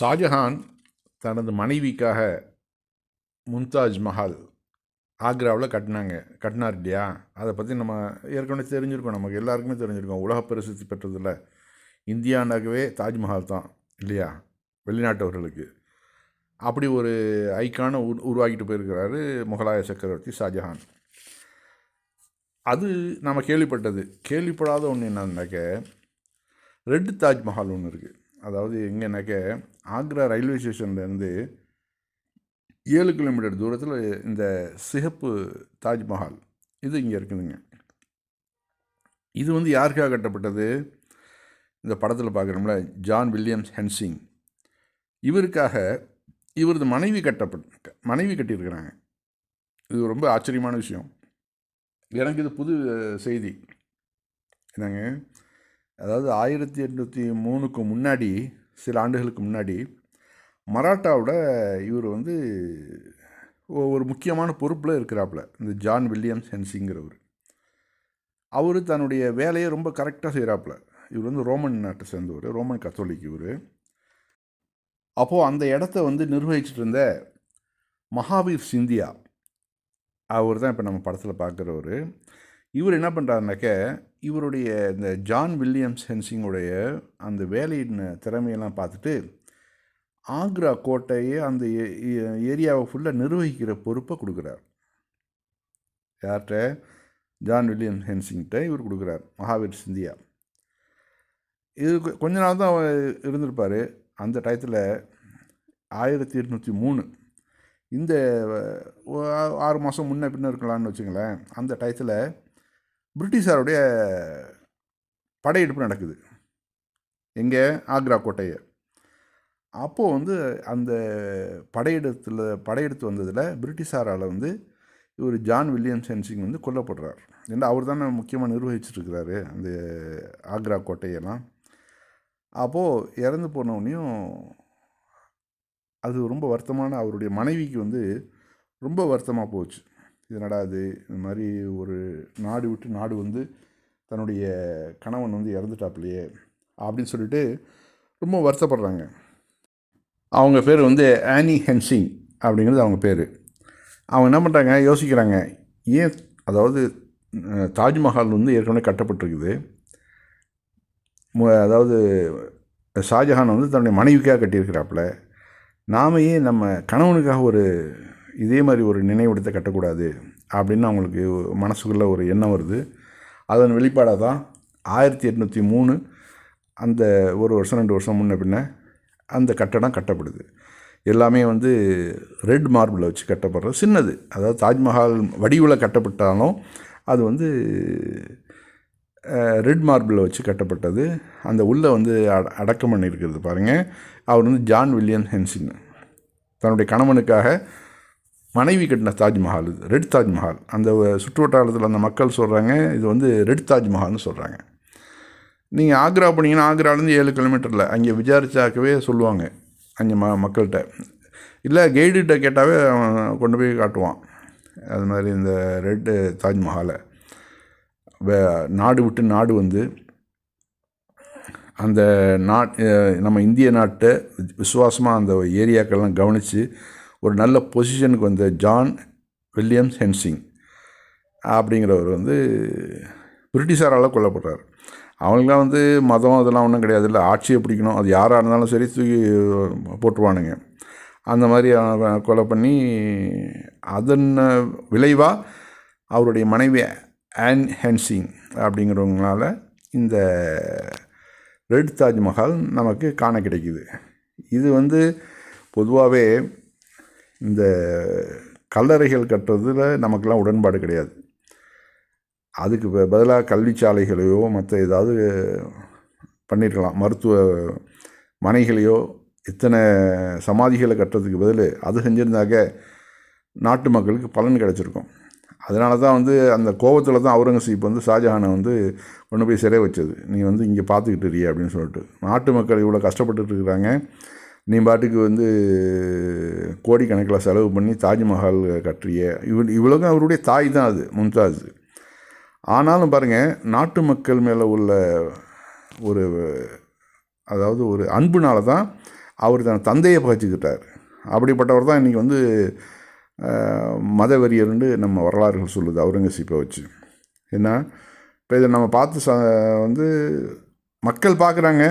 ஷாஜஹான் தனது மனைவிக்காக மும்தாஜ் மஹால் ஆக்ராவில் கட்டினாங்க கட்டினார் இல்லையா? அதை பற்றி நம்ம ஏற்கனவே தெரிஞ்சிருக்கோம். நமக்கு எல்லாருக்குமே தெரிஞ்சிருக்கோம். உலக பிரசித்தி பெற்றதில் இந்தியானாகவே தாஜ்மஹால் தான் இல்லையா? வெளிநாட்டவர்களுக்கு. அப்படி ஒரு ஐக்கானை உரு உருவாக்கிட்டு போயிருக்கிறாரு முகலாய சக்கரவர்த்தி ஷாஜஹான். அது நம்ம கேள்விப்பட்டது. கேள்விப்படாத ஒன்று என்னன்னாக்க ரெட் தாஜ்மஹால் ஒன்று இருக்குது அதாவது எங்கேனாக்க ஆக்ரா ரயில்வே ஸ்டேஷன்லேருந்து ஏழு கிலோமீட்டர் தூரத்தில் இந்த சிகப்பு தாஜ்மஹால் இது இங்கே இருக்குதுங்க. இது வந்து யாருக்காக கட்டப்பட்டது? இந்த படத்தில் பார்க்குறோம்ல ஜான் வில்லியம்ஸ் ஹென்சிங். இவருக்காக இவரது மனைவி கட்டப்பட்ட மனைவி கட்டியிருக்கிறாங்க. இது ரொம்ப ஆச்சரியமான விஷயம். எனக்கு இது புது செய்தி. என்னங்க? அதாவது ஆயிரத்தி எட்நூற்றி மூணுக்கு முன்னாடி சில ஆண்டுகளுக்கு முன்னாடி மராட்டாவோட இவர் வந்து ஒரு முக்கியமான பொறுப்பில் இருக்கிறாப்புல இந்த ஜான் வில்லியம்ஸ் ஹென்சிங்கிறவர். அவர் தன்னுடைய வேலையை ரொம்ப கரெக்டாக செய்கிறாப்புல இவர் வந்து ரோமன் நாட்டை சேர்ந்தவர் ரோமன் கத்தோலிக் இவர். அப்போது அந்த இடத்த வந்து நிர்வகிச்சிட்டு இருந்த மகாவீர் சிந்தியா அவர் தான் இப்போ நம்ம படத்தில் பார்க்குறவர் இவர் என்ன பண்ணுறாருனாக்க இவருடைய இந்த ஜான் வில்லியம்ஸ் ஹென்சிங்குடைய அந்த வேலையின் திறமையெல்லாம் பார்த்துட்டு ஆக்ரா கோட்டையை அந்த ஏரியாவை ஃபுல்லாக நிர்வகிக்கிற பொறுப்பை கொடுக்குறார். யார்கிட்ட? ஜான் வில்லியம் ஹென்சிங்கிட்ட இவர் கொடுக்குறார் மகாவீர் சிந்தியா இது கொஞ்ச நாள் தான் அவர் இருந்திருப்பார். அந்த டயத்தில் ஆயிரத்தி எட்நூற்றி மூணு. இந்த ஆறு மாதம் முன்ன பின்ன இருக்கலாம்னு வச்சுங்களேன் அந்த டயத்தில் பிரிட்டிஷாருடைய படையெடுப்பு நடக்குது. எங்கே? ஆக்ரா கோட்டையை. அப்போது வந்து அந்த படையெடுத்தில் படையெடுத்து வந்ததில் பிரிட்டிஷாரால் வந்து இவர் ஜான் வில்லியம் சென்சிங் வந்து கொல்லப்படுறார். ஏன்னா அவர் தானே முக்கியமாக நிர்வகிச்சிட்ருக்கிறாரு அந்த ஆக்ரா கோட்டையெல்லாம். அப்போது இறந்து போனவுடனேயும் அது ரொம்ப வருத்தமான அவருடைய மனைவிக்கு வந்து ரொம்ப வருத்தமாக போச்சு. இது இது? இந்த மாதிரி ஒரு நாடு விட்டு நாடு வந்து தன்னுடைய கணவன் வந்து இறந்துட்டாப்லையே அப்படின்னு சொல்லிட்டு ரொம்ப வருத்தப்படுறாங்க. அவங்க பேர் வந்து ஆனி ஹென்சிங் அப்படிங்கிறது அவங்க பேர். அவங்க என்ன பண்ணுறாங்க யோசிக்கிறாங்க. ஏன் அதாவது தாஜ்மஹால் வந்து ஏற்கனவே கட்டப்பட்டிருக்குது. அதாவது ஷாஜஹான் வந்து தன்னுடைய மனைவிக்காக கட்டியிருக்கிறாப்புல. நாம ஏன் நம்ம கணவனுக்காக ஒரு இதே மாதிரி ஒரு நினைவிடத்தை கட்டக்கூடாது அப்படின்னு அவங்களுக்கு மனசுக்குள்ளே ஒரு எண்ணம் வருது. அதன் வெளிப்பாடாக தான் ஆயிரத்தி எட்நூற்றி மூணு அந்த ஒரு வருஷம் ரெண்டு வருஷம் முன்ன பின்ன அந்த கட்டடம் கட்டப்படுது. எல்லாமே வந்து ரெட் மார்பிளை வச்சு கட்டப்படுற சின்னது. அதாவது தாஜ்மஹால் வடிவில் கட்டப்பட்டாலும் அது வந்து ரெட் மார்பிளை வச்சு கட்டப்பட்டது. அந்த உள்ளே வந்து அட அடக்கம் பண்ணியிருக்கிறது பாருங்கள் அவர் வந்து ஜான் வில்லியம் ஹென்சின். தன்னுடைய கணவனுக்காக மனைவி கட்டின தாஜ்மஹால் இது ரெட் தாஜ்மஹால். அந்த சுற்றுவட்டாரத்தில் அந்த மக்கள் சொல்கிறாங்க இது வந்து ரெட் தாஜ்மஹால்னு சொல்கிறாங்க நீங்கள் ஆக்ரா போனீங்கன்னா ஆக்ராலேருந்து ஏழு கிலோமீட்டரில். அங்கே விசாரிச்சாக்கவே சொல்லுவாங்க அங்கே ம மக்கள்கிட்ட. இல்லை கைடுகிட்ட கேட்டாவே அவன் கொண்டு போய் காட்டுவான். அது மாதிரி இந்த ரெட்டு தாஜ்மஹாலை. நாடு விட்டு நாடு வந்து அந்த நாட் நம்ம இந்திய நாட்டை விசுவாசமாக அந்த ஏரியாக்கள்லாம் கவனித்து ஒரு நல்ல பொசிஷனுக்கு வந்த ஜான் வில்லியம்ஸ் ஹென்சிங் அப்படிங்கிறவர் வந்து பிரிட்டிஷாரால் கொல்லப்படுறார். அவங்களுக்குலாம் வந்து மதம் அதெல்லாம் ஒன்றும் கிடையாது இல்லை. ஆட்சியை பிடிக்கணும். அது யாராக இருந்தாலும் சரி தூக்கி போட்டுருவானுங்க. அந்த மாதிரி கொலை பண்ணி அதன் விளைவாக அவருடைய மனைவி ஆன் ஹென்சிங் அப்படிங்கிறவங்களால இந்த ரெட் தாஜ்மஹால் நமக்கு காண கிடைக்குது. இது வந்து பொதுவாகவே இந்த கல்லறைகள் கட்டுறதுல நமக்கெல்லாம் உடன்பாடு கிடையாது. அதுக்கு ப- பதிலாக கல்விச்சாலைகளையோ மற்ற ஏதாவது பண்ணியிருக்கலாம் மருத்துவ மனைகளையோ இத்தனை சமாதிகளை கட்டுறதுக்கு பதில் அது செஞ்சுருந்தாக்க நாட்டு மக்களுக்கு பலன் கிடச்சிருக்கும். அதனால தான் வந்து அந்த கோபத்தில் தான் அவுரங்கசீப் வந்து ஷாஜஹானை வந்து கொண்டு போய் சிறை வச்சது. நீ வந்து இங்கே பார்த்துக்கிட்டு இருக்கிய? அப்படின்னு சொல்லிட்டு. நாட்டு மக்கள் இவ்வளோ கஷ்டப்பட்டுட்டு இருக்கிறாங்க. நீ பாட்டுக்கு வந்து கோடிக்கணக்கில் செலவு பண்ணி தாஜ்மஹால் கட்டுறிய. இவ் இவ்வளோக்கும் அவருடைய தாய் தான் அது மும்தாஜ். ஆனாலும் பாருங்கள் நாட்டு மக்கள் மேலே உள்ள ஒரு அதாவது ஒரு அன்புனால தான் அவர் தன் தந்தையை பகைச்சிக்கிட்டார் அப்படிப்பட்டவர் தான் இன்றைக்கி வந்து மதவெறியர்னு நம்ம வரலாறுகள் சொல்லுது அவுரங்கசீப்பை வச்சு. என்ன இப்போ இதை நம்ம பார்த்து ச வந்து மக்கள் பார்க்குறாங்க.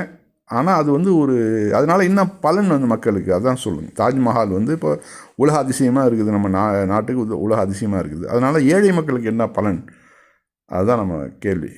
ஆனால் அது வந்து ஒரு அதனால் என்ன பலன் வந்து மக்களுக்கு? அதான் சொல்லுங்க. தாஜ்மஹால் வந்து இப்போ உலக அதிசயமாக இருக்குது. நம்ம நா நாட்டுக்கு உலக அதிசயமாக இருக்குது. அதனால் ஏழை மக்களுக்கு என்ன பலன்? அதுதான் நம்ம கேள்வி.